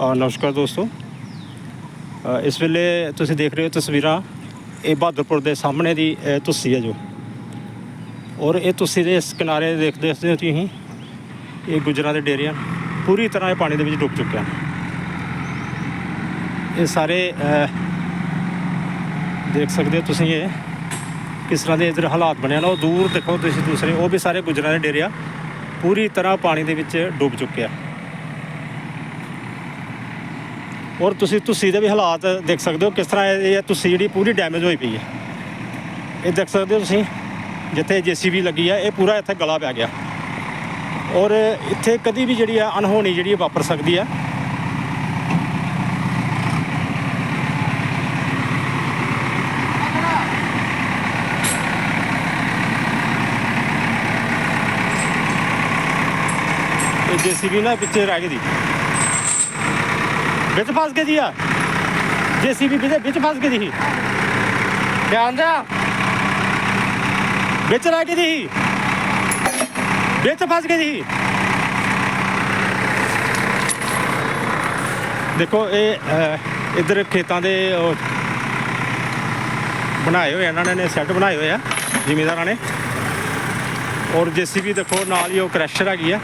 ਨਮਸਕਾਰ ਦੋਸਤੋ। ਇਸ ਵੇਲੇ ਤੁਸੀਂ ਦੇਖ ਰਹੇ ਹੋ ਤਸਵੀਰਾਂ ਇਹ ਬਹਾਦਰਪੁਰ ਦੇ ਸਾਹਮਣੇ ਦੀ ਅ, ਹੈ ਜੋ। ਔਰ ਇਹ ਤੁਸੀ ਦੇ ਇਸ ਕਿਨਾਰੇ ਦੇਖਦੇ ਹੋ ਤੁਸੀਂ ਇਹ ਗੁਜਰਾਂ ਦੇ ਡੇਰੇ ਆ ਪੂਰੀ ਤਰ੍ਹਾਂ ਇਹ ਪਾਣੀ ਦੇ ਵਿੱਚ ਡੁੱਬ ਚੁੱਕਿਆ ਇਹ ਸਾਰੇ ਦੇਖ ਸਕਦੇ ਹੋ ਤੁਸੀਂ ਇਹ ਕਿਸ ਤਰ੍ਹਾਂ ਦੇ ਇਧਰ ਹਾਲਾਤ ਬਣੇ ਨਾ ਉਹ ਦੂਰ ਦੇਖੋ ਤੁਸੀਂ ਦੂਸਰੇ ਉਹ ਵੀ ਸਾਰੇ ਗੁਜਰਾਂ ਦੇ ਡੇਰੇ ਆ। ਪੂਰੀ ਤਰ੍ਹਾਂ ਪਾਣੀ ਦੇ ਵਿੱਚ ਡੁੱਬ ਚੁੱਕਿਆ ਔਰ ਤੁਸੀਂ ਤੁਸੀਂ ਦੇ ਵੀ ਹਾਲਾਤ ਦੇਖ ਸਕਦੇ ਹੋ ਕਿਸ ਤਰ੍ਹਾਂ ਇਹ ਇਹ ਤੁਸੀਂ ਜਿਹੜੀ ਪੂਰੀ ਡੈਮੇਜ ਹੋਈ ਪਈ ਹੈ। ਇਹ ਦੇਖ ਸਕਦੇ ਹੋ ਤੁਸੀਂ, ਜਿੱਥੇ ਜੀਸੀਬੀ ਲੱਗੀ ਆ, ਇਹ ਪੂਰਾ ਇੱਥੇ ਗਲਾ ਪੈ ਗਿਆ। ਔਰ ਇੱਥੇ ਕਦੀ ਵੀ ਜਿਹੜੀ ਆ ਅਨਹੋਣੀ ਜਿਹੜੀ ਵਾਪਰ ਸਕਦੀ ਆ। ਇਹ ਜੀਸੀਬੀ ਨਾ ਪਿੱਛੇ ਰਹਿ ਗਈ ਵਿੱਚ ਫਸ ਗਈ ਜੀ ਆ। ਜੀਸੀਬੀ ਵਿੱਚ ਵਿੱਚ ਫਸ ਗਈ ਦੀ ਧਿਆਨ ਦਾ ਵਿੱਚ ਰਹਿ ਗਈ ਸੀ। ਵਿੱਚ ਫਸ ਗਈ ਦੀ ਦੇਖੋ ਇਹ ਅਹ, ਇੱਧਰ ਖੇਤਾਂ ਦੇ ਬਣਾਏ ਹੋਏ ਇਹਨਾਂ ਨੇ ਸੈੱਟ ਬਣਾਏ ਹੋਏ ਆ। ਜ਼ਿਮੀਦਾਰਾਂ ਨੇ। ਔਰ ਜੀਸੀਬੀ ਦੇਖੋ ਨਾਲ ਹੀ ਉਹ ਕ੍ਰੈਸ਼ਰ ਹੈਗੀ ਆ।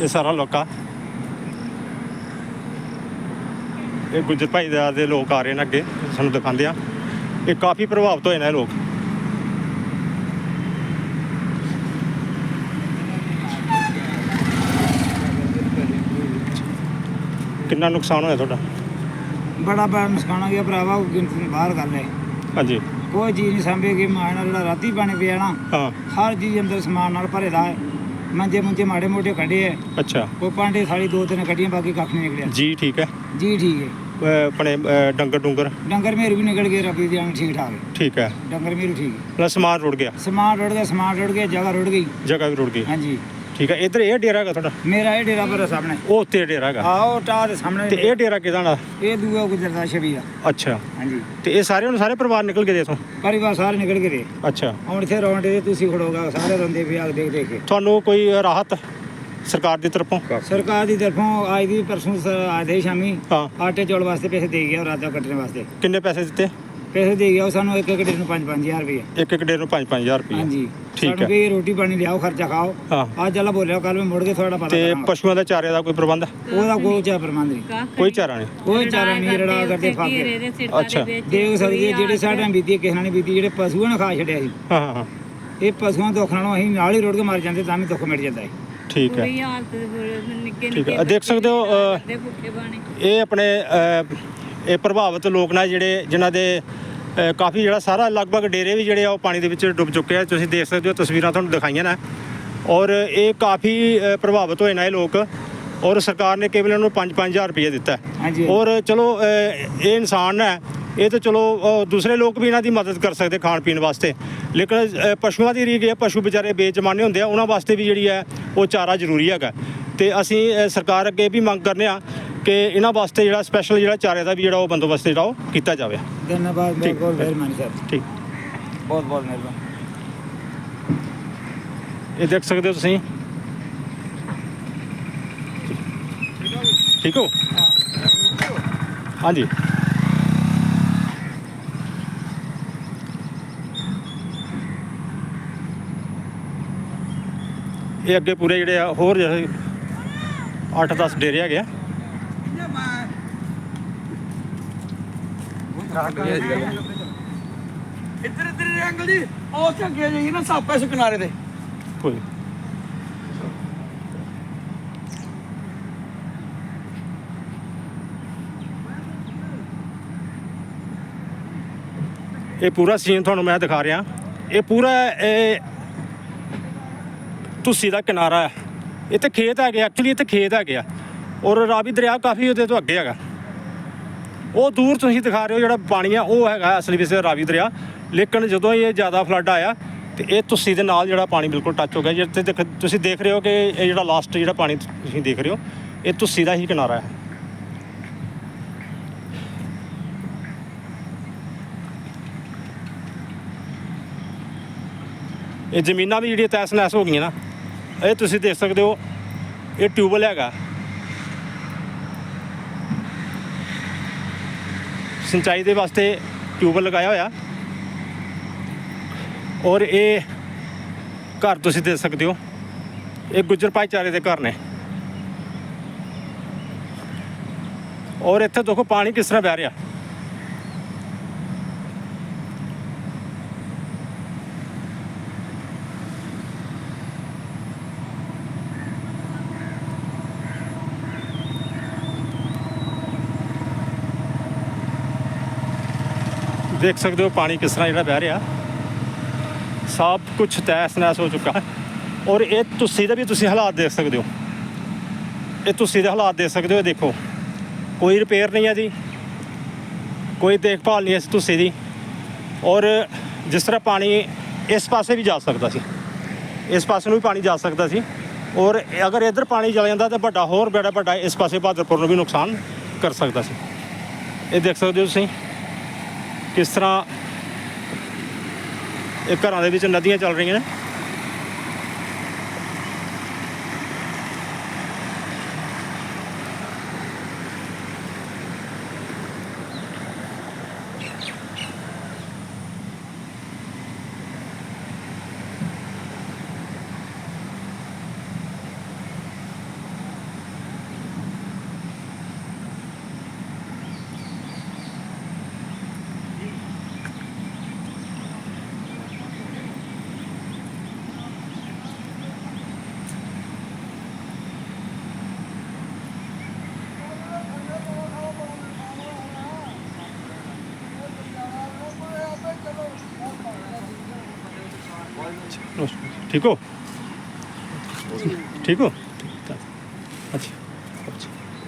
ਇਹ ਸਾਰਾ ਲੋਕਾ। ਇਹ ਗੁੱਜਰ ਭਾਈਦਾਰ ਦੇ ਲੋਕ ਆ ਰਹੇ ਨੇ ਅੱਗੇ ਸਾਨੂੰ ਦਿਖਾਉਂਦੇ ਆ। ਇਹ ਕਾਫੀ ਪ੍ਰਭਾਵਿਤ ਹੋਏ ਨੇ ਲੋਕ। ਕਿੰਨਾ ਨੁਕਸਾਨ ਹੋਇਆ ਤੁਹਾਡਾ? ਬੜਾ ਬੜਾ ਨੁਕਸਾਨ ਆ ਗਿਆ ਭਰਾਵਾ ਉਹ ਗਿਣਤੀ ਬਾਹਰ ਗੱਲ ਹੈ। ਹਾਂਜੀ। ਕੋਈ ਚੀਜ਼ ਨਹੀਂ ਸੰਭੇਗੀ ਮਾਂ ਨਾਲ ਜਿਹੜਾ ਰਾਤੀ ਪਾਣੀ ਪਿਆ ਨਾ ਹਾਂ। ਹਰ ਚੀਜ਼ ਅੰਦਰ ਸਮਾਨ ਨਾਲ ਭਰੇ ਦਾ ਹੈ। ਮੰਜੇ ਮੁੰਜੇ ਮਾੜੇ ਮੋਟੇ ਕੱਢੇ ਹੈ ਅੱਛਾ। ਕੋਈ ਪਾਂਡੇ ਸਾਲੀ ਦੋ ਤਿੰਨ ਕੱਢੀਆਂ ਬਾਕੀ ਕੱਖ ਨਹੀਂ ਨਿਕਲਿਆ। ਜੀ ਠੀਕ ਹੈ ਜੀ ਠੀਕ ਹੈ ਅਹ ਆਪਣੇ ਅਹ ਡੰਗਰ ਡੁੰਗਰ? ਡੰਗਰ ਮੇਰ ਵੀ ਨਿਕਲ ਗਏ ਰੱਬੀ ਦੀ ਆਣ ਠੀਕ ਠਾਕ ਹੈ ਠੀਕ ਹੈ ਡੰਗਰ ਮੇਰ ਠੀਕ ਹੈ ਮਤਲਬ ਸਮਾਨ ਰੁੜ ਗਿਆ। ਸਮਾਨ ਰੁੜ ਗਿਆ ਸਮਾਨ ਰੁੜ ਗਿਆ ਜਗ੍ਹਾ ਰੁੜ ਗਈ। ਜਗ੍ਹਾ ਵੀ ਰੁੜ ਗਈ। ਹਾਂਜੀ। ਠੀਕ ਹੈ ਇੱਧਰ ਇਹ ਡੇਰਾ ਹੈਗਾ ਤੁਹਾਡਾ? ਮੇਰਾ ਇਹ ਡੇਰਾ ਪਰ ਸਾਹਮਣੇ। ਉਹ ਉੱਤੇ ਡੇਰਾ ਹੈਗਾ? ਆਓ ਟਾਹ ਦੇ ਸਾਹਮਣੇ ਤੇ ਇਹ ਡੇਰਾ। ਕਿਹਦਾ ਦਾ? ਇਹ ਦੂਆ ਗੁਜਰਦਾ ਛਵੀ ਦਾ। ਅੱਛਾ। ਹਾਂਜੀ। ਤੇ ਇਹ ਸਾਰੇ ਹੁਣ ਸਾਰੇ ਪਰਿਵਾਰ ਨਿਕਲ ਗਏ ਦੇ ਇਥੋਂ? ਪਰਿਵਾਰ ਸਾਰੇ ਨਿਕਲ ਗਏ ਦੇ। ਅੱਛਾ। ਹੁਣ ਇੱਥੇ ਰੌਂਡੇ ਦੇ ਤੁਸੀਂ ਖੜੋਗਾ ਸਾਰੇ ਰੋਂਦੇ ਵੀ ਆ ਦੇਖ ਦੇਖ ਕੇ। ਤੁਹਾਨੂੰ ਕੋਈ ਰਾਹਤ ਸਰਕਾਰ ਦੀ ਤਰਫੋਂ? ਸਰਕਾਰ ਦੀ ਤਰਫੋਂ ਅੱਜ ਦੀ ਪਰਸੋਂ ਸ- ਆਦੇ ਸ਼ਾਮੀ ਹਾਂ। ਆਟੇ ਚੌਲ ਵਾਸਤੇ ਪੈਸੇ ਦੇ ਗਿਆ ਦਾ ਕੱਟਣ ਵਾਸਤੇ। ਕਿੰਨੇ ਪੈਸੇ ਦਿੱਤੇ? ਪੈਸੇ ਦੇ ਗਿਆ ਉਹ ਸਾਨੂੰ ਇੱਕ ਇੱਕ ਡੇ ਨੂੰ 5-5000 ਰੁਪਏ ਇੱਕ ਇੱਕ ਡੇਰ ਨੂੰ 5-5000 ਰੁਪਏ ਹਾਂਜੀ। ਠੀਕ ਹੈ। ਵੀ ਰੋਟੀ ਪਾਣੀ ਲਿਆਓ ਖਰਚਾ ਖਾਓ। ਹਾਂ। ਅੱਜ ਵਾਲਾ ਬੋਲਿਆ ਕੱਲ ਮੈਂ ਮੁੜ ਕੇ ਤੁਹਾਡਾ ਪਤਾ ਤੇ ਪਸ਼ੂਆਂ ਦਾ ਚਾਰੇ ਦਾ ਕੋਈ ਪ੍ਰਬੰਧ ਉਹਦਾ ਕੋਈ ਚਾਹ ਪ੍ਰਬੰਧ ਨਹੀਂ। ਕੋਈ ਚਾਰਾ ਨਹੀਂ। ਕੋਈ ਚਾਰਾ ਨਹੀਂ ਰੜਾ ਕਰਦੇ ਫਾਕੇ ਅੱਛਾ। ਦੇਖ ਸਕਦੇ ਜਿਹੜੇ ਸਾਡੇ ਨਾਲ ਬੀਤੀ ਕਿਸੇ ਨਾਲ ਨਹੀਂ ਬੀਤੀ ਜਿਹੜੇ ਪਸ਼ੂਆਂ ਨੇ ਖਾ ਛੱਡਿਆ ਸੀ। ਹਾਂ ਹਾਂ ਇਹ ਪਸ਼ੂਆਂ ਦੁੱਖ ਨਾਲੋਂ ਅਸੀਂ ਨਾਲ ਹੀ ਰੋੜ ਕੇ ਮਰ ਜਾਂਦੇ ਤਾਂ ਵੀ ਦੁੱਖ ਮਿਟ ਜਾਂਦਾ ਹੈ ਠੀਕ ਹੈ। ਕੋਈ ਹਾਲਤ ਨਿੱਕੇ ਠੀਕ ਹੈ। ਦੇਖ ਸਕਦੇ ਹੋ ਇਹ ਆਪਣੇ ਇਹ ਪ੍ਰਭਾਵਿਤ ਲੋਕ ਨੇ ਜਿਹੜੇ ਜਿਨ੍ਹਾਂ ਦੇ ਕਾਫੀ ਜਿਹੜਾ ਸਾਰਾ ਲਗਭਗ ਡੇਰੇ ਵੀ ਜਿਹੜੇ ਆ ਉਹ ਪਾਣੀ ਦੇ ਵਿੱਚ ਡੁੱਬ ਚੁੱਕੇ ਆ। ਤੁਸੀਂ ਦੇਖ ਸਕਦੇ ਹੋ ਤਸਵੀਰਾਂ ਤੁਹਾਨੂੰ ਦਿਖਾਈਆਂ ਨੇ। ਔਰ ਇਹ ਕਾਫੀ ਪ੍ਰਭਾਵਿਤ ਹੋਏ ਨੇ ਇਹ ਲੋਕ। ਔਰ ਸਰਕਾਰ ਨੇ ਕੇਵਲ ਇਹਨਾਂ ਨੂੰ 5-5000 ਰੁਪਏ ਦਿੱਤਾ ਔਰ ਚਲੋ ਇਹ ਇਨਸਾਨ ਹੈ। ਇਹ ਤਾਂ ਚਲੋ ਦੂਸਰੇ ਲੋਕ ਵੀ ਇਹਨਾਂ ਦੀ ਮਦਦ ਕਰ ਸਕਦੇ ਖਾਣ ਪੀਣ ਵਾਸਤੇ। ਲੇਕਿਨ ਪਸ਼ੂਆਂ ਦੀ ਰੀਗ ਹੈ ਪਸ਼ੂ ਵਿਚਾਰੇ ਬੇਜਮਾਨੇ ਹੁੰਦੇ ਆ। ਉਹਨਾਂ ਵਾਸਤੇ ਵੀ ਜਿਹੜੀ ਹੈ ਉਹ ਚਾਰਾ ਜ਼ਰੂਰੀ ਹੈਗਾ। ਤੇ ਅਸੀਂ ਸਰਕਾਰ ਅੱਗੇ ਇਹ ਵੀ ਮੰਗ ਕਰਨੇ ਆ ਕਿ ਇਹਨਾਂ ਵਾਸਤੇ ਜਿਹੜਾ ਸਪੈਸ਼ਲ ਜਿਹੜਾ ਚਾਰੇ ਦਾ ਵੀ ਜਿਹੜਾ ਉਹ ਬੰਦੋਬਸਤ ਜਿਹੜਾ ਉਹ ਕੀਤਾ ਜਾਵੇ। ਧੰਨਵਾਦ ਬਹੁਤ ਠੀਕ। ਬਹੁਤ ਮਿਹਰਬਾਨੀ ਸਰ। ਠੀਕ। ਬਹੁਤ ਬਹੁਤ ਮਿਹਰਬਾਨੀ। ਇਹ ਦੇਖ ਸਕਦੇ ਹੋ ਤੁਸੀਂ। ਠੀਕ ਹੋ? ਹਾਂਜੀ। ਇਹ ਅੱਗੇ ਪੂਰੇ ਜਿਹੜੇ ਆ ਹੋਰ ਜਿਹੜੇ 8-10 ਡੇਰੇ ਹੈਗੇ ਆ। ਇੱਧਰ ਇੱਧਰ ਦੇ ਅੰਕਲ ਜੀ। ਉਹ ਤੇ ਅੱਗੇ ਨਾ ਸਾਪੇ ਇਸ ਕਿਨਾਰੇ ਤੇ। ਕੋਈ ਇਹ ਪੂਰਾ ਸੀਨ ਤੁਹਾਨੂੰ ਮੈਂ ਦਿਖਾ ਰਿਹਾ। ਇਹ ਪੂਰਾ, ਇਹ ਤੁਸੀ ਦਾ ਕਿਨਾਰਾ ਹੈ। ਇੱਥੇ ਖੇਤ ਹੈਗੇ ਐਕਚੁਅਲੀ ਇੱਥੇ ਖੇਤ ਹੈਗੇ ਆ। ਔਰ ਰਾਵੀ ਦਰਿਆ ਕਾਫੀ ਉਹਦੇ ਤੋਂ ਅੱਗੇ ਹੈਗਾ। ਉਹ ਦੂਰ ਤੁਸੀਂ ਦਿਖਾ ਰਹੇ ਹੋ ਜਿਹੜਾ ਪਾਣੀ ਆ, ਉਹ ਹੈਗਾ ਅਸਲੀ ਵਿੱਚ ਰਾਵੀ ਦਰਿਆ। ਲੇਕਿਨ ਜਦੋਂ ਇਹ ਜ਼ਿਆਦਾ ਫਲੱਡ ਆਇਆ, ਤੇ ਇਹ ਤੁਸੀਂ ਦੇ ਨਾਲ ਜਿਹੜਾ ਪਾਣੀ ਬਿਲਕੁਲ ਟੱਚ ਹੋ ਗਿਆ। ਜਿੱਥੇ ਦੇਖ ਤੁਸੀਂ ਦੇਖ ਰਹੇ ਹੋ ਕਿ ਇਹ ਜਿਹੜਾ ਲਾਸਟ ਜਿਹੜਾ ਪਾਣੀ ਤੁਸੀਂ ਦੇਖ ਰਹੇ ਹੋ, ਇਹ ਤੁਸੀਂ ਦਾ ਹੀ ਕਿਨਾਰਾ ਹੈ। ਇਹ ਜ਼ਮੀਨਾਂ ਵੀ ਜਿਹੜੀਆਂ ਤੈਸ ਨੈਸ ਹੋ ਗਈਆਂ ਨਾ, ਇਹ ਤੁਸੀਂ ਦੇਖ ਸਕਦੇ ਹੋ, ਇਹ ਟਿਊਬਲ ਹੈਗਾ। ਸਿੰਚਾਈ ਦੇ ਵਾਸਤੇ ਟਿਊਬਲ ਲਗਾਇਆ ਹੋਇਆ। ਔਰ ਇਹ ਘਰ ਤੁਸੀਂ ਦੇਖ ਸਕਦੇ ਹੋ। ਇਹ ਗੁੱਜਰ ਭਾਈਚਾਰੇ ਦੇ ਘਰ ਨੇ। ਔਰ ਇੱਥੇ ਦੇਖੋ ਪਾਣੀ ਕਿਸ ਤਰ੍ਹਾਂ ਵਹਿ ਰਿਹਾ। ਦੇਖ ਸਕਦੇ ਹੋ ਪਾਣੀ ਕਿਸ ਤਰ੍ਹਾਂ ਜਿਹੜਾ ਵਹਿ ਰਿਹਾ। ਸਭ ਕੁਝ ਤੈਸ ਨੈਸ ਹੋ ਚੁੱਕਾ। ਹੈ ਔਰ ਇਹ ਤੁਸੀਂ ਦਾ ਵੀ ਤੁਸੀਂ ਹਾਲਾਤ ਦੇਖ ਸਕਦੇ ਹੋ। ਇਹ ਤੁਸੀਂ ਦੇ ਹਾਲਾਤ ਦੇਖ ਸਕਦੇ ਹੋ, ਇਹ ਦੇਖੋ। ਕੋਈ ਰਿਪੇਅਰ ਨਹੀਂ ਹੈ ਜੀ। ਕੋਈ ਦੇਖਭਾਲ ਨਹੀਂ ਇਸ ਤੁਸੀਂ ਦੀ। ਔਰ ਜਿਸ ਤਰ੍ਹਾਂ ਪਾਣੀ ਇਸ ਪਾਸੇ ਵੀ ਜਾ ਸਕਦਾ ਸੀ। ਇਸ ਪਾਸੇ ਨੂੰ ਵੀ ਪਾਣੀ ਜਾ ਸਕਦਾ ਸੀ। ਔਰ ਅਗਰ ਇਧਰ ਪਾਣੀ ਚਲਾ ਜਾਂਦਾ ਤਾਂ ਵੱਡਾ ਹੋਰ ਬੜਾ ਵੱਡਾ ਇਸ ਪਾਸੇ ਬਹਾਦਰਪੁਰ ਨੂੰ ਵੀ ਨੁਕਸਾਨ ਕਰ ਸਕਦਾ ਸੀ। ਇਹ ਦੇਖ ਸਕਦੇ ਹੋ ਤੁਸੀਂ। ਕਿਸ ਤਰ੍ਹਾਂ ਇਹ ਘਰਾਂ ਦੇ ਵਿੱਚ ਨਦੀਆਂ ਚੱਲ ਰਹੀਆਂ ਨੇ?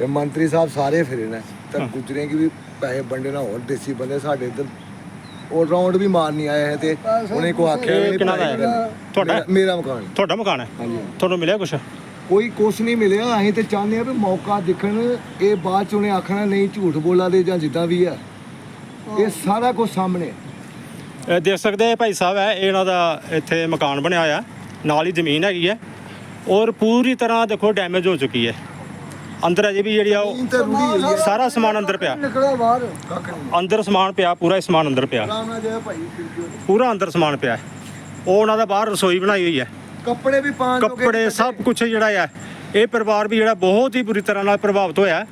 ਇਹ ਮੰਤਰੀ ਸਾਹਿਬ ਸਾਰੇ ਫਿਰੇ ਨੇ ਤਾਂ। ਗੁਜਰੇ ਕੀ ਵੀ ਪੈਸੇ ਵੰਡੇ ਨਾ ਹੋਰ ਦੇਸੀ ਬੰਦੇ ਸਾਡੇ ਇੱਧਰ। ਉਹ ਰਾਉਂਡ ਵੀ ਮਾਰ ਨਹੀਂ ਆਏ ਹੈ ਤੇ ਉਹਨੇ ਕੋ ਆਖਿਆ ਇਹ ਦਾ ਹੈ? ਤੁਹਾਡਾ? ਮੇਰਾ- ਮਕਾਨ। ਤੁਹਾਡਾ ਮਕਾਨ ਹੈ? ਹਾਂਜੀ। ਤੁਹਾਨੂੰ ਮਿਲਿਆ ਕੁਛ? ਕੋਈ ਕੁਛ ਨਹੀਂ ਮਿਲਿਆ ਅਸੀਂ ਤੇ ਚਾਹੁੰਦੇ ਆ ਵੀ ਮੌਕਾ ਦੇਖਣ ਇਹ ਬਾਅਦ ਚ ਉਹਨੇ ਆਖਣਾ ਨਹੀਂ ਝੂਠ ਬੋਲਾ ਦੇ ਜਾਂ ਜਿੱਦਾਂ ਵੀ ਹੈ। ਇਹ ਸਾਰਾ ਕੁਝ ਸਾਹਮਣੇ। ਇਹ ਦੇਖ ਸਕਦੇ ਆ ਭਾਈ ਸਾਹਿਬ ਹੈ ਇਹ ਇਹਨਾਂ ਦਾ ਇੱਥੇ ਮਕਾਨ ਬਣਿਆ ਹੋਇਆ। ਨਾਲ ਹੀ ਜ਼ਮੀਨ ਹੈਗੀ ਹੈ। ਔਰ ਪੂਰੀ ਤਰ੍ਹਾਂ ਦੇਖੋ ਡੈਮੇਜ ਹੋ ਚੁੱਕੀ ਹੈ। ਅੰਦਰ ਅਜੇ ਵੀ ਜਿਹੜੀ ਆ ਉਹ ਸਾਰਾ ਸਮਾਨ ਅੰਦਰ ਪਿਆ। ਅੰਦਰ ਸਮਾਨ ਪਿਆ ਪੂਰਾ ਹੀ ਸਮਾਨ ਅੰਦਰ ਪਿਆ। ਪੂਰਾ ਅੰਦਰ ਸਮਾਨ ਪਿਆ। ਉਹ ਉਹਨਾਂ ਦਾ ਬਾਹਰ ਰਸੋਈ ਬਣਾਈ ਹੋਈ ਹੈ। ਕੱਪੜੇ ਵੀ ਪਾਣ ਕੱਪੜੇ ਸਭ ਕੁਝ ਜਿਹੜਾ ਹੈ ਇਹ ਪਰਿਵਾਰ ਵੀ ਜਿਹੜਾ ਬਹੁਤ ਹੀ ਬੁਰੀ ਤਰ੍ਹਾਂ ਨਾਲ ਪ੍ਰਭਾਵਿਤ ਹੋਇਆ।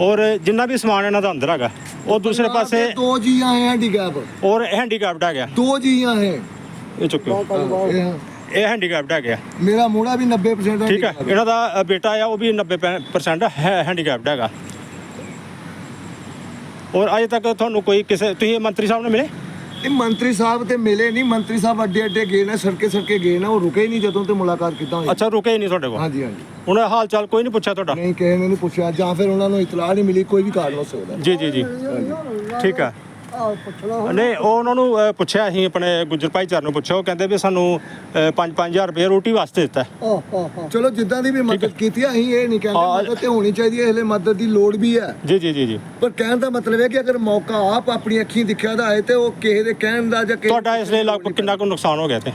ਔਰ ਜਿੰਨਾ ਵੀ ਸਮਾਨ ਇਹਨਾਂ ਦਾ ਅੰਦਰ ਹੈਗਾ ਉਹ ਦੂਸਰੇ ਪਾਸੇ ਦੋ ਜੀ ਆਏ ਹੈਂਡੀਕੈਪ ਔਰ ਹੈਂਡੀਕੈਪਡ ਹੈਗਾ ਦੋ ਜੀ ਆਏ ਇਹ। ਚੁੱਕਿਓ ਇਹ- ਹੈਂਡੀਕੈਪਡ ਹੈਗਾ ਮੇਰਾ ਮੋੜਾ ਵੀ 90% ਠੀਕ ਹੈ ਇਹਨਾਂ ਦਾ ਬੇਟਾ ਆ ਉਹ ਵੀ 90% ਹੈ ਹੈਂਡੀਕੈਪਡ ਹੈਗਾ। ਔਰ ਅਜੇ ਤੱਕ ਤੁਹਾਨੂੰ ਕੋਈ ਕਿਸੇ ਤੁਸੀਂ ਮੰਤਰੀ ਸਾਹਿਬ ਨੂੰ ਮਿਲੇ? ਇਹ ਮੰਤਰੀ ਸਾਹਿਬ ਤੇ ਮਿਲੇ ਨਹੀਂ। ਮੰਤਰੀ ਸਾਹਿਬ ਅੱਡੇ ਅੱਡੇ ਗਏ ਨੇ ਸੜਕੇ ਸੜਕੇ ਗਏ ਨੇ। ਉਹ ਰੁਕੇ ਹੀ ਨਹੀਂ ਜਦੋਂ ਤੇ ਮੁਲਾਕਾਤ ਕੀਤਾ ਹੋਈ ਅੱਛਾ ਰੁਕੇ ਹੀ ਨਹੀਂ ਤੁਹਾਡੇ ਕੋਲ? ਹਾਂਜੀ ਹਾਂਜੀ। ਉਹਨਾਂ ਦਾ ਹਾਲ ਚਾਲ ਕੋਈ ਨਹੀਂ ਪੁੱਛਿਆ ਤੁਹਾਡਾ? ਨਹੀਂ ਕਿਸੇ ਨੇ ਨਹੀਂ ਪੁੱਛਿਆ। ਜਾਂ ਫਿਰ ਉਹਨਾਂ ਨੂੰ ਇਤਲਾਹ ਨਹੀਂ ਮਿਲੀ ਕੋਈ ਵੀ ਕਾਰਨ ਹੋ ਸਕਦਾ। ਜੀ ਜੀ ਜੀ। ਠੀਕ ਹੈ ਨਹੀਂ ਉਹ ਉਹਨਾਂ ਨੂੰ ਅ, ਪੁੱਛਿਆ ਅਸੀਂ ਆਪਣੇ ਗੁੱਜਰ ਭਾਈਚਾਰੇ ਨੂੰ ਪੁੱਛਿਆ। ਉਹ ਕਹਿੰਦੇ ਵੀ ਸਾਨੂੰ 5-5000 ਰੁਪਏ ਰੋਟੀ ਵਾਸਤੇ ਦਿੱਤਾ ਹੈ। ਚਲੋ ਜਿੱਦਾਂ ਦੀ ਵੀ ਮਦਦ ਕੀਤੀ ਆ, ਅਸੀਂ ਇਹ ਨਹੀਂ ਹਾਂ। ਕਹਿੰਦੇ ਮਦਦ ਤੇ ਹੋਣੀ ਚਾਹੀਦੀ ਹੈ ਹਲੇ ਮਦਦ ਦੀ ਲੋੜ ਵੀ ਹੈ। ਜੀ ਜੀ ਜੀ ਜੀ। ਪਰ ਕਹਿਣ ਦਾ ਮਤਲਬ ਹੈ ਕਿ ਅਗਰ ਮੌਕਾ ਆਪ ਆਪਣੀ ਅੱਖੀਂ ਦਿਖਿਆ ਦਾ ਹੈ ਤੇ ਉਹ ਕਿਸੇ ਦੇ ਕਹਿਣ ਦਾ ਜਾਂ ਕਿਸੇ ਤੁਹਾਡਾ ਇਸ ਲਈ ਲਗਭਗ ਕਿੰਨਾ ਕੁ ਨੁਕਸਾਨ ਹੋ ਗਿਆ ਤੇ?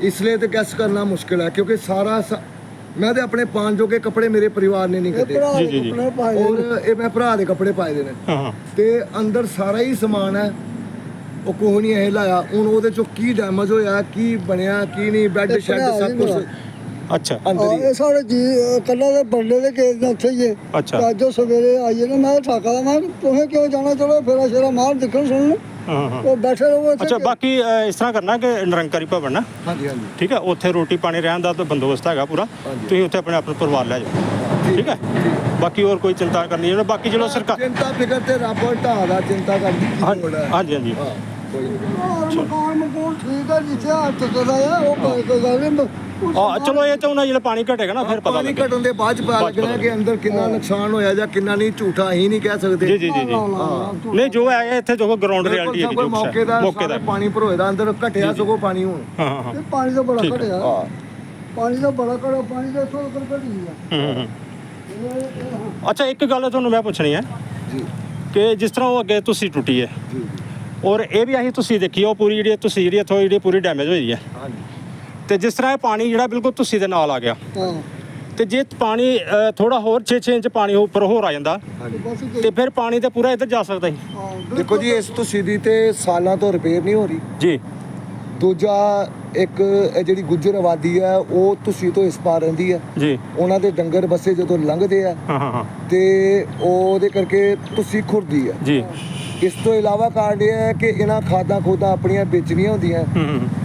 ਇਸ ਲਈ ਤੇ ਗੈਸ ਕਰਨਾ ਮੁਸ਼ਕਿਲ ਹੈ ਕਿਉਂਕਿ ਸਾਰਾ ਸ- ਮੈਂ ਤੇ ਆਪਣੇ ਪਾਣ ਜੋਗੇ ਕੱਪੜੇ ਮੇਰੇ ਪਰਿਵਾਰ ਨੇ ਨਹੀਂ ਕੱਢੇ। ਜੀ ਜੀ ਜੀ। ਔਰ ਇਹ ਮੈਂ ਭਰਾ ਦੇ ਕੱਪੜੇ ਪਾਏ ਦੇ ਨੇ। ਹਾਂ ਹਾਂ। ਤੇ ਅੰਦਰ ਸਾਰਾ ਹੀ ਸਮਾਨ ਹੈ। ਉਹ ਕੋਹ ਨਹੀਂ ਇਹ ਲਾਇਆ। ਹੁਣ ਉਹਦੇ ਚੋਂ ਕੀ ਡੈਮੇਜ ਹੋਇਆ ਕੀ ਬਣਿਆ ਕੀ ਨਹੀਂ ਬੈੱਡ ਸ਼ੈੱਡ ਸਭ ਕੁਝ ਅੱਛਾ। ਅੰਦਰ ਹਾਂ, ਹੀ ਇਹ ਸਾਰੇ ਜੀ ਕੱਲਾ ਦੇ ਬੰਦੇ ਦੇ ਕੇਸ ਨੇ ਉੱਥੇ ਹੀ ਹੈ। ਅੱਛਾ। ਅੱਜ ਸਵੇਰੇ ਆਈਏ ਨਾ ਮੈਂ ਠਾਕਾ ਦਾ ਮੈਂ ਤੁਸੀਂ ਕਿਉਂ ਜਾਣਾ? ਚਲੋ ਫੇਰਾ ਸ਼ੇਰਾ ਮਾਰ ਦੇਖਣ ਸੁਣਨ ਹਾਂ। ਹਾਂ ਉਹ ਬੈਠੇ ਰਹੋ ਅੱਛਾ ਬਾਕੀ ਅ, ਇਸ ਤਰ੍ਹਾਂ ਕਰਨਾ ਕਿ ਨਿਰੰਕਾਰੀ ਭਵਨ ਨਾ? ਹਾਂਜੀ ਹਾਂਜੀ। ਠੀਕ ਹੈ ਉੱਥੇ ਰੋਟੀ ਪਾਣੀ ਰਹਿਣ ਦਾ ਤਾਂ ਬੰਦੋਬਸਤ ਹੈਗਾ ਪੂਰਾ। ਹਾਂਜੀ। ਤੁਸੀਂ ਉੱਥੇ ਆਪਣੇ ਆਪਣੇ ਪਰਿਵਾਰ ਲੈ ਜਾਓ। ਠੀਕ ਹੈ ਬਾਕੀ ਹੋਰ ਕੋਈ ਚਿੰਤਾ ਕਰਨੀ ਨਹੀਂ ਬਾਕੀ ਚਲੋ ਸਰਕਾਰ ਚਿੰਤਾ ਫਿਕਰ ਤੇ ਰੱਬ ਢਾਹ ਦਾ ਚਿੰਤਾ ਕਰਦੀ ਕੀ ਲੋੜ ਹੈ। ਹਾਂਜੀ ਹਾਂਜੀ। ਹਾਂ। ਕੋਈ ਨਹੀਂ ਮਕਾਨ ਮਕੂਨ ਠੀਕ ਹੈ ਜਿੱਥੇ ਹੱਥ ਚਦਾ ਆ ਉਹ ਕੋਈ ਕੋਈ ਗੱਲ ਨਹੀਂ ਆ ਚਲੋ ਇਹ ਤਾਂ ਉਹਨਾਂ ਜਿਹੜਾ ਪਾਣੀ ਘਟੇਗਾ ਨਾ ਫਿਰ ਪਤਾ ਪਾਣੀ ਘਟਣ ਦੇ ਬਾਅਦ ਚ ਪਤਾ ਬਾਅਦ ਚ ਲੱਗਣਾ ਪਤਾ ਕਿ ਅੰਦਰ ਕਿੰਨਾ ਨੁਕਸਾਨ ਹੋਇਆ ਜਾਂ ਕਿੰਨਾ ਨਹੀਂ ਝੂਠਾ ਅਸੀਂ ਨਹੀਂ ਕਹਿ ਸਕਦੇ। ਜੀ ਜੀ ਜੀ ਜੀ। ਨਹੀਂ ਜੋ ਹੈ ਇੱਥੇ ਜੋ ਗਰਾਊਂਡ ਰਿਐਲਿਟੀ ਹੈ ਬਿਲਕੁਲ ਜੋ ਕੁਛ ਮੌਕੇ ਹੈ ਦਾ ਮੌਕੇ ਦਾ। ਸਾਰਾ ਪਾਣੀ ਭਰੋਏ ਦਾ ਅੰਦਰ ਘਟਿਆ ਸਗੋਂ ਪਾਣੀ ਹੁਣ। ਹਾਂ ਹਾਂ ਹਾਂ। ਇਹ ਪਾਣੀ ਤਾਂ ਬੜਾ ਠੀਕ ਹੈ। ਘਟਿਆ। ਹਾਂ। ਪਾਣੀ ਤਾਂ ਬੜਾ ਘਟਿਆ ਪਾਣੀ ਤਾਂ ਇੱਥੋਂ ਤੱਕ ਘਟੀ ਆ ਹੂੰ, ਹੂੰ, ਇਹ- ਇਹ- ਹੂੰ। ਅੱਛਾ ਇੱਕ ਗੱਲ ਤੁਹਾਨੂੰ ਮੈਂ ਪੁੱਛਣੀ ਹੈ ਜੀ। ਕਿ ਜਿਸ ਤਰ੍ਹਾਂ ਉਹ ਅੱਗੇ ਤੁਸੀਂ ਟੁੱਟੀ ਹੈ। ਜੀ। ਔਰ ਇਹ ਵੀ ਅਸੀਂ ਤੁਸੀਂ ਦੇਖੀ ਉਹ ਪੂਰੀ ਜਿਹੜੀ ਤੁਸੀਂ ਜਿਹੜੀ ਇੱਥੋਂ ਜਿਹੜੀ ਪੂਰੀ ਡੈਮੇਜ ਹੋਈ ਹੈ। ਹਾਂਜੀ। ਤੇ ਜਿਸ ਤਰ੍ਹਾਂ ਇਹ ਪਾਣੀ ਜਿਹੜਾ ਬਿਲਕੁਲ ਤੁਸੀਂ ਦੇ ਨਾਲ ਆ ਗਿਆ। ਹਾਂ। ਤੇ ਜੇ ਪਾਣੀ ਥੋੜਾ ਹੋਰ 6-6 ਇੰਚ ਪਾਣੀ ਉੱਪਰ ਹੋਰ ਆ ਜਾਂਦਾ ਤੇ ਬਸ ਤੇ ਫਿਰ ਪਾਣੀ ਤੇ ਪੂਰਾ ਇੱਧਰ ਜਾ ਸਕਦਾ ਸੀ। ਹਾਂ, ਦੇਖੋ ਜੀ ਇਸ ਤੁਸੀਂ ਦੀ ਤੇ ਸਾਲਾਂ ਤੋਂ ਰਿਪੇਅਰ ਨਹੀਂ ਹੋ ਰਹੀ। ਜੀ। ਦੂਜਾ ਇੱਕ ਇਹ ਜਿਹੜੀ ਗੁੱਜਰ ਆਬਾਦੀ ਹੈ ਉਹ ਤੁਸੀਂ ਤੋਂ ਇਸ ਪਾਰ ਰਹਿੰਦੀ ਹੈ ਜੀ। ਉਹਨਾਂ ਦੇ ਡੰਗਰ ਬੱਸੇ ਜਦੋਂ ਲੰਘਦੇ ਆ ਹਾਂ ਹਾਂ ਹਾਂ। ਤੇ ਉਹਦੇ ਕਰਕੇ ਤੁਸੀਂ ਖੁਰਦੀ ਹੈ ਜੀ। ਇਸ ਤੋਂ ਇਲਾਵਾ ਕਾਰਨ ਇਹ ਹੈ ਕਿ ਇਹਨਾਂ ਖਾਦਾਂ ਖੋਦਾਂ ਆਪਣੀਆਂ ਵੇਚਣੀਆਂ ਹੁੰਦੀਆਂ।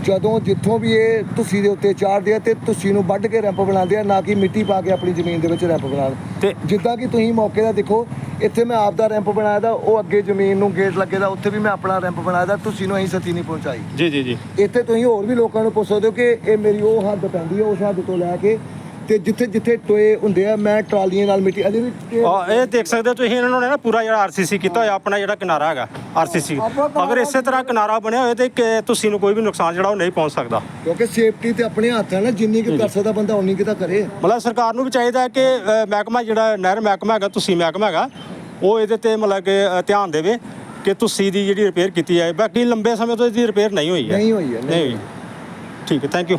ਜਦੋਂ ਜਿੱਥੋਂ ਵੀ ਇਹ ਤੁਸੀਂ ਦੇ ਉੱਤੇ ਚਾੜਦੇ ਆ ਤੇ ਤੁਸੀਂ ਨੂੰ ਵੱਢ ਕੇ ਰੈਂਪ ਬਣਾਉਂਦੇ ਆ ਨਾ ਕਿ ਮਿੱਟੀ ਪਾ ਕੇ ਆਪਣੀ ਜ਼ਮੀਨ ਦੇ ਵਿੱਚ ਰੈਂਪ ਬਣਾਉਣ। ਤੇ ਜਿੱਦਾਂ ਕਿ ਤੁਸੀਂ ਮੌਕੇ ਦਾ ਦੇਖੋ ਇੱਥੇ ਮੈਂ ਆਪ ਦਾ ਰੈਂਪ ਬਣਾਇਆ ਦਾ ਉਹ ਅੱਗੇ ਜ਼ਮੀਨ ਨੂੰ ਗੇਟ ਲੱਗੇ ਦਾ ਉੱਥੇ ਵੀ ਮੈਂ ਆਪਣਾ ਰੈਂਪ ਬਣਾਇਆ ਦਾ ਤੁਸੀਂ ਨੂੰ ਅਸੀਂ ਸਤੀ ਨਹੀਂ ਪਹੁੰਚਾਈ। ਜੀ ਜੀ ਜੀ। ਇੱਥੇ ਤੁਸੀਂ ਹੋਰ ਵੀ ਲੋਕਾਂ ਨੂੰ ਪੁੱਛ ਸਕਦੇ ਹੋ ਕਿ ਇਹ ਮੇਰੀ ਉਹ ਹੱਦ ਪੈਂਦੀ ਹੈ ਉਸ ਹੱਦ ਤੋਂ ਲੈ ਕੇ ਤੇ ਜਿੱਥੇ ਜਿੱਥੇ ਟੋਏ ਹੁੰਦੇ ਆ ਮੈਂ ਟਰਾਲੀਆਂ ਨਾਲ ਮਿੱਟੀ ਅਜੇ ਵੀ ਆ ਇਹ ਦੇਖ ਸਕਦੇ ਹੋ ਤੁਸੀਂ ਇਹਨਾਂ ਨੇ ਨਾ ਪੂਰਾ ਜਿਹੜਾ ਆਰਸੀਸੀ ਕੀਤਾ ਹੋਇਆ ਆਪਣਾ ਜਿਹੜਾ ਕਿਨਾਰਾ ਹੈਗਾ ਆਰਸੀਸੀ ਅਗਰ ਇਸੇ ਤਰ੍ਹਾਂ ਕਿਨਾਰਾ ਬਣਿਆ ਹੋਵੇ ਤੇ ਕਿ ਤੁਸੀਂ ਨੂੰ ਕੋਈ ਵੀ ਨੁਕਸਾਨ ਜਿਹੜਾ ਉਹ ਨਹੀਂ ਪਹੁੰਚ ਸਕਦਾ। ਕਿਉਂਕਿ ਸੇਫਟੀ ਤੇ ਆਪਣੇ ਹੱਥ ਹੈ ਨਾ ਜਿੰਨੀ ਕੁ ਕਰ ਸਕਦਾ ਬੰਦਾ ਉਨੀ ਕੁ ਤਾਂ ਕਰੇ। ਮਤਲਬ ਸਰਕਾਰ ਨੂੰ ਵੀ ਚਾਹੀਦਾ ਹੈ ਕਿ ਅ, ਮਹਿਕਮਾ ਜਿਹੜਾ ਨਹਿਰ ਮਹਿਕਮਾ ਹੈਗਾ ਤੁਸੀਂ ਮਹਿਕਮਾ ਹੈਗਾ ਉਹ ਇਹਦੇ ਤੇ ਮਤਲਬ ਕਿ ਅ, ਧਿਆਨ ਦੇਵੇ ਕਿ ਤੁਸੀਂ ਦੀ ਜਿਹੜੀ ਰਿਪੇਅਰ ਕੀਤੀ ਜਾਏ ਬਾਕੀ ਲੰਬੇ ਸਮੇਂ ਤੋਂ ਇਹਦੀ ਰਿਪੇਅਰ ਨਹੀਂ ਹੋਈ ਹੈ। ਨਹੀਂ ਹੋਈ ਹੈ, ਨਹੀਂ ਹੋਈ। ਠੀਕ ਹੈ ਥੈਂਕ ਯੂ